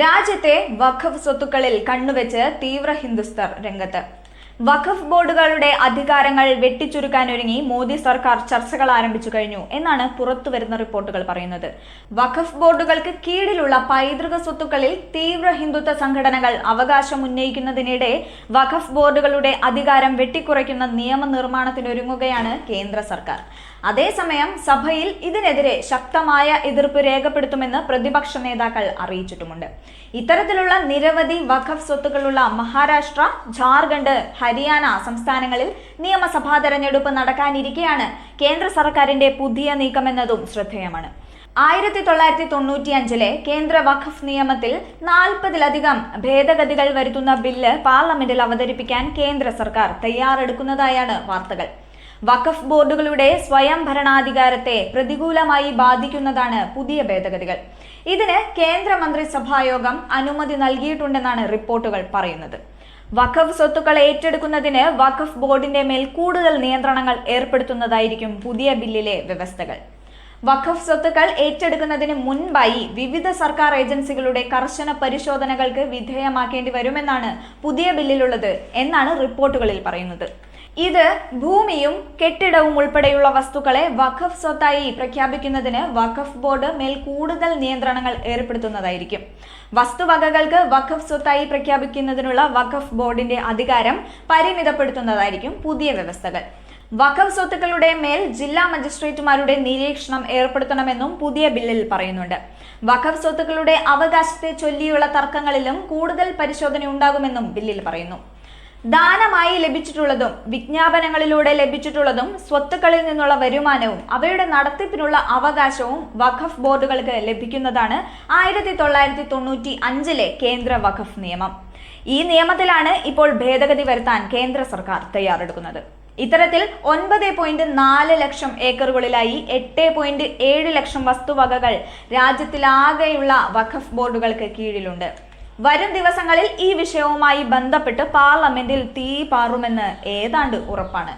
രാജ്യത്തെ വഖഫ് സ്വത്തുക്കളിൽ കണ്ണുവെച്ച് തീവ്ര ഹിന്ദുസ്ഥർ രംഗത്ത്. വഖഫ് ബോർഡുകളുടെ അധികാരങ്ങൾ വെട്ടിച്ചുരുക്കാനൊരുങ്ങി മോദി സർക്കാർ ചർച്ചകൾ ആരംഭിച്ചു കഴിഞ്ഞു എന്നാണ് പുറത്തുവരുന്ന റിപ്പോർട്ടുകൾ പറയുന്നത്. വഖഫ് ബോർഡുകൾക്ക് കീഴിലുള്ള പൈതൃക സ്വത്തുക്കളിൽ തീവ്ര ഹിന്ദുത്വ സംഘടനകൾ അവകാശം ഉന്നയിക്കുന്നതിനിടെ വഖഫ് ബോർഡുകളുടെ അധികാരം വെട്ടിക്കുറയ്ക്കുന്ന നിയമനിർമ്മാണത്തിനൊരുങ്ങുകയാണ് കേന്ദ്ര സർക്കാർ. അതേസമയം സഭയിൽ ഇതിനെതിരെ ശക്തമായ എതിർപ്പ് രേഖപ്പെടുത്തുമെന്ന് പ്രതിപക്ഷ നേതാക്കൾ അറിയിച്ചിട്ടുമുണ്ട്. ഇത്തരത്തിലുള്ള നിരവധി വഖഫ് സ്വത്തുക്കളുള്ള മഹാരാഷ്ട്ര ജാർഖണ്ഡ് ഹരിയാന സംസ്ഥാനങ്ങളിൽ നിയമസഭാ തെരഞ്ഞെടുപ്പ് നടക്കാനിരിക്കെയാണ് കേന്ദ്ര സർക്കാരിന്റെ പുതിയ നീക്കമെന്നതും ശ്രദ്ധേയമാണ്. ആയിരത്തി തൊള്ളായിരത്തി തൊണ്ണൂറ്റി അഞ്ചിലെ കേന്ദ്ര വഖഫ് നിയമത്തിൽ നാൽപ്പതിലധികം ഭേദഗതികൾ വരുത്തുന്ന ബില്ല് പാർലമെന്റിൽ അവതരിപ്പിക്കാൻ കേന്ദ്ര സർക്കാർ തയ്യാറെടുക്കുന്നതായാണ് വാർത്തകൾ. വഖഫ് ബോർഡുകളുടെ സ്വയം ഭരണാധികാരത്തെ പ്രതികൂലമായി ബാധിക്കുന്നതാണ് പുതിയ ഭേദഗതികൾ. ഇതിന് കേന്ദ്ര മന്ത്രിസഭായോഗം അനുമതി നൽകിയിട്ടുണ്ടെന്നാണ് റിപ്പോർട്ടുകൾ പറയുന്നത്. വഖഫ് സ്വത്തുക്കൾ ഏറ്റെടുക്കുന്നതിന് വഖഫ് ബോർഡിന്റെ മേൽ കൂടുതൽ നിയന്ത്രണങ്ങൾ ഏർപ്പെടുത്തുന്നതായിരിക്കും പുതിയ ബില്ലിലെ വ്യവസ്ഥകൾ. വഖഫ് സ്വത്തുക്കൾ ഏറ്റെടുക്കുന്നതിന് മുൻപായി വിവിധ സർക്കാർ ഏജൻസികളുടെ കർശന പരിശോധനകൾക്ക് വിധേയമാക്കേണ്ടി വരുമെന്നാണ് പുതിയ ബില്ലിലുള്ളത് എന്നാണ് റിപ്പോർട്ടുകളിൽ പറയുന്നത്. ഇത് ഭൂമിയും കെട്ടിടവും ഉൾപ്പെടെയുള്ള വസ്തുക്കളെ വഖഫ് സ്വത്തായി പ്രഖ്യാപിക്കുന്നതിന് വഖഫ് ബോർഡ് മേൽ കൂടുതൽ നിയന്ത്രണങ്ങൾ ഏർപ്പെടുത്തുന്നതായിരിക്കും. വസ്തുവകകൾക്ക് വഖഫ് സ്വത്തായി പ്രഖ്യാപിക്കുന്നതിനുള്ള വഖഫ് ബോർഡിന്റെ അധികാരം പരിമിതപ്പെടുത്തുന്നതായിരിക്കും പുതിയ വ്യവസ്ഥകൾ. വഖഫ് സ്വത്തുക്കളുടെ മേൽ ജില്ലാ മജിസ്ട്രേറ്റുമാരുടെ നിരീക്ഷണം ഏർപ്പെടുത്തണമെന്നും പുതിയ ബില്ലിൽ പറയുന്നുണ്ട്. വഖഫ് സ്വത്തുക്കളുടെ അവകാശത്തെ ചൊല്ലിയുള്ള തർക്കങ്ങളിലും കൂടുതൽ പരിശോധന ഉണ്ടാകുമെന്നും ബില്ലിൽ പറയുന്നു. ദാനമായി ലഭിച്ചിട്ടുള്ളതും വിജ്ഞാപനങ്ങളിലൂടെ ലഭിച്ചിട്ടുള്ളതും സ്വത്തുക്കളിൽ നിന്നുള്ള വരുമാനവും അവയുടെ നടത്തിപ്പിനുള്ള അവകാശവും വഖഫ് ബോർഡുകൾക്ക് ലഭിക്കുന്നതാണ് ആയിരത്തി തൊള്ളായിരത്തി തൊണ്ണൂറ്റി അഞ്ചിലെ കേന്ദ്ര വഖഫ് നിയമം. ഈ നിയമത്തിലാണ് ഇപ്പോൾ ഭേദഗതി വരുത്താൻ കേന്ദ്ര സർക്കാർ തയ്യാറെടുക്കുന്നത്. ഇത്തരത്തിൽ ഒൻപത് പോയിന്റ് നാല് ലക്ഷം ഏക്കറുകളിലായി എട്ട് പോയിന്റ് ഏഴ് ലക്ഷം വസ്തുവകകൾ രാജ്യത്തിലാകെയുള്ള വഖഫ് ബോർഡുകൾക്ക് കീഴിലുണ്ട്. വരും ദിവസങ്ങളിൽ ഈ വിഷയവുമായി ബന്ധപ്പെട്ട് പാർലമെന്റിൽ തീ പാറുമെന്ന് ഏതാണ്ട് ഉറപ്പാണ്.